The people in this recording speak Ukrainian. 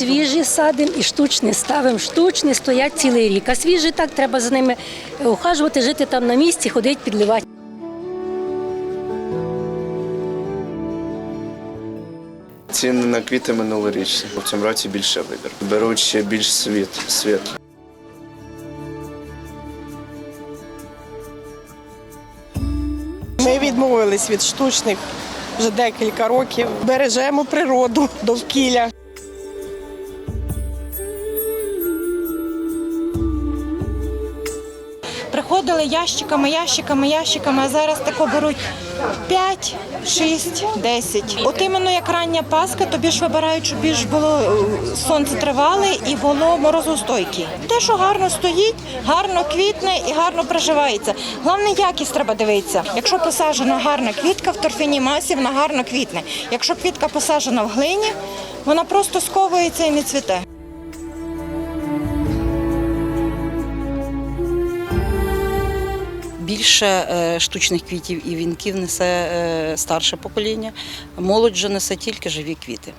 Свіжі садимо і штучні ставимо. Штучні стоять цілий рік. А свіжі так треба за ними ухажувати, жити там на місці, ходити, підливати. Ціни на квіти минулорічні. В цьому році більше вибір. Беруть ще більш світ, світ. Ми відмовились від штучних вже декілька років. Бережемо природу, довкілля. Приходили ящиками, ящиками, ящиками, а зараз тако беруть 5, 6, 10. От іменно як рання паска, тобі ж вибирають, щоб більш було е, сонце тривале і було морозостойке. Те, що гарно стоїть, гарно квітне і гарно приживається. Головне, якість треба дивитися. Якщо посаджена гарна квітка в торфяній масі, вона гарно квітне. Якщо квітка посаджена в глині, вона просто сковується і не цвіте. Більше е, штучних квітів і вінків несе е, старше покоління, молодь же несе тільки живі квіти.